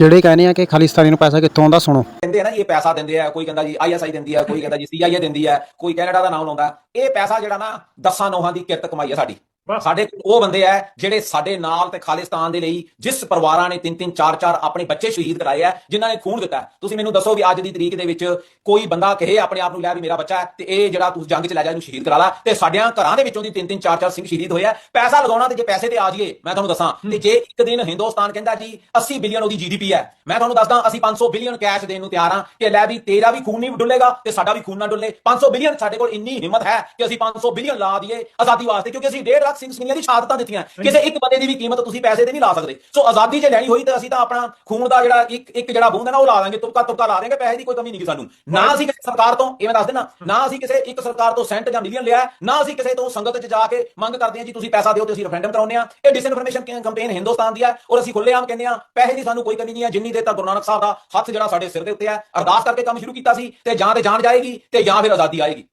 ਜਿਹੜੇ ਕਹਿੰਦੇ ਆ ਕਿ ਖਾਲਿਸਤਾਨੀ ਨੂੰ ਪੈਸਾ ਕਿੱਥੋਂ ਆਉਂਦਾ, ਸੁਣੋ। ਕਹਿੰਦੇ ਆ ਨਾ, ਇਹ ਪੈਸਾ ਦਿੰਦੇ ਆ, ਕੋਈ ਕਹਿੰਦਾ ਜੀ ਆਈਐਸਆਈ ਦਿੰਦੀ ਆ, ਕੋਈ ਕਹਿੰਦਾ ਜੀ ਸੀਆਈਏ ਦਿੰਦੀ ਆ, ਕੋਈ ਕੈਨੇਡਾ ਦਾ ਨਾਮ ਲਾਉਂਦਾ। ਇਹ ਪੈਸਾ ਜਿਹੜਾ ਨਾ, ਦਸਾਂ ਨੋਹਾਂ ਦੀ ਕਿਰਤ ਕਮਾਈ ਆ ਸਾਡੀ। ਸਾਡੇ ਉਹ ਬੰਦੇ ਆ ਜਿਹੜੇ ਸਾਡੇ ਨਾਲ ਤੇ ਖਾਲਿਸਤਾਨ ਦੇ ਲਈ ਜਿਸ ਪਰਿਵਾਰਾਂ ਨੇ ਤਿੰਨ ਤਿੰਨ ਚਾਰ ਚਾਰ ਆਪਣੇ ਬੱਚੇ ਸ਼ਹੀਦ ਕਰਾਏ ਆ ਜਿਨ੍ਹਾਂ ਨੇ ਖੂਨ ਦਿੱਤਾ। ਤੁਸੀਂ ਮੈਨੂੰ ਦੱਸੋ ਵੀ ਅੱਜ ਦੀ ਤਰੀਕ ਦੇ ਵਿੱਚ ਕੋਈ ਬੰਦਾ ਕਹੇ ਆਪਣੇ ਆਪ ਨੂੰ ਲੈ ਵੀ ਮੇਰਾ ਬੱਚਾ ਹੈ ਤੇ ਇਹ ਜਿਹੜਾ ਤੂੰ ਜੰਗ ਚ ਲੈ ਜਾ ਇਹਨੂੰ ਸ਼ਹੀਦ ਕਰਾ ਲਾ। ਤੇ ਸਾਡਿਆਂ ਘਰਾਂ ਦੇ ਵਿੱਚੋਂ ਦੀ ਤਿੰਨ ਤਿੰਨ ਚਾਰ ਚਾਰ ਸਿੰਘ ਸ਼ਹੀਦ ਹੋਏ ਆ। ਪੈਸਾ ਲਗਾਉਣਾ ਤੇ ਜੇ ਪੈਸੇ ਤੇ ਆ ਜਾਈਏ ਮੈਂ ਤੁਹਾਨੂੰ ਦੱਸਾਂ ਤੇ ਜੇ ਇੱਕ ਦਿਨ ਹਿੰਦੁਸਤਾਨ ਕਹਿੰਦਾ ਜੀ 80 ਬਿਲੀਅਨ ਉਹਦੀ ਜੀਡੀਪੀ ਹੈ। ਮੈਂ ਤੁਹਾਨੂੰ ਦੱਸਦਾ ਅਸੀਂ 500 ਬਿਲੀਅਨ ਕੈਸ਼ ਦੇਣ ਨੂੰ ਤਿਆਰ ਹਾਂ ਕਿ ਲੈ ਵੀ ਤੇਰਾ ਵੀ ਖੂਨ ਨਹੀਂ ਡੁੱਲੇਗਾ ਤੇ ਸਾਡਾ ਵੀ ਖੂਨ ਨਾ ਡੁੱਲੇ। 500 ਬਿਲੀਅਨ ਸਾਡੇ ਕੋਲ ਇੰਨੀ ਹਿੰਮਤ ਹੈ ਕਿ ਅਸੀਂ 500 ਬਿਲੀਅਨ ਲਾ ਦਈਏ ਆਜ਼ਾਦੀ ਵਾਸਤੇ ਕਿਉਂਕਿ ਅਸੀਂ 1.5 ਲੱਖ ਸਿੰਘ ਸਿੰਘਾਂ ਦੀ ਸ਼ਹਾਦਤਾਂ ਦਿੱਤੀਆਂ। ਕਿਸੇ ਇੱਕ ਬੰਦੇ ਦੀ ਵੀ ਕੀਮਤ ਤੁਸੀਂ ਪੈਸੇ ਤੇ ਨਹੀਂ ਲਾ ਸਕਦੇ। ਸੋ ਆਜ਼ਾਦੀ ਜੇ ਲੈਣੀ ਹੋਈ ਤਾਂ ਅਸੀਂ ਤਾਂ ਆਪਣਾ ਖੂਨ ਦਾ ਜਿਹੜਾ ਇੱਕ ਇੱਕ ਜਿਹੜਾ ਬੂੰਦ ਹੈ ਨਾ, ਉਹ ਲਾ ਦਾਂਗੇ ਤੁਪਕਾ ਤੁਪਕਾ ਲਾ ਦੇਂਗੇ ਪੈਸੇ ਦੀ ਕੋਈ ਕਮੀ ਨਹੀਂ ਸਾਨੂੰ। ਨਾ ਅਸੀਂ ਕਿਸੇ ਸਰਕਾਰ ਤੋਂ, ਇਹ ਦੱਸ ਦੇਣਾ ਨਾ ਅਸੀਂ ਕਿਸੇ ਇੱਕ ਸਰਕਾਰ ਤੋਂ ਸੈਂਟ ਜਾਂ ਮਿਲੀਅਨ ਲਿਆ, ਨਾ ਅਸੀਂ ਕਿਸੇ ਤੋਂ ਸੰਗਤ 'ਚ ਜਾ ਕੇ ਮੰਗ ਕਰਦੇ ਹਾਂ ਜੀ, ਤੁਸੀਂ ਪੈਸਾ ਦਿਓ ਤੇ ਅਸੀਂ ਰੈਫਰੈਂਡਮ ਕਰਾਉਂਦੇ ਹਾਂ। ਇਹ ਡਿਸਇਨਫੋਰਮੇਸ਼ਨ ਕੰਪੇਨ ਹਿੰਦੁਸਤਾਨ ਦੀ ਹੈ, ਔਰ ਅਸੀਂ ਖੁੱਲ੍ਹੇਆਮ ਕਹਿੰਦੇ ਹਾਂ, ਪੈਸੇ ਦੀ ਸਾਨੂੰ ਕੋਈ ਕਮੀ ਨਹੀਂ ਹੈ, ਜਿੰਨੀ ਦੇਰ ਤੱਕ ਗੁਰੂ ਨਾਨਕ ਸਾਹਿਬ ਦਾ ਹੱਥ ਜਿਹੜਾ ਸਾਡੇ ਸਿਰ ਦੇ ਉੱਤੇ ਹੈ, ਅਰਦਾਸ ਕਰਕੇ ਕੰਮ ਸ਼ੁਰੂ ਕੀਤਾ ਸੀ, ਤੇ ਜਾਂ ਤੇ ਜਾਣ ਜਾਏਗੀ, ਤੇ ਜਾਂ ਫਿਰ ਆਜ਼ਾਦੀ ਆਏਗੀ।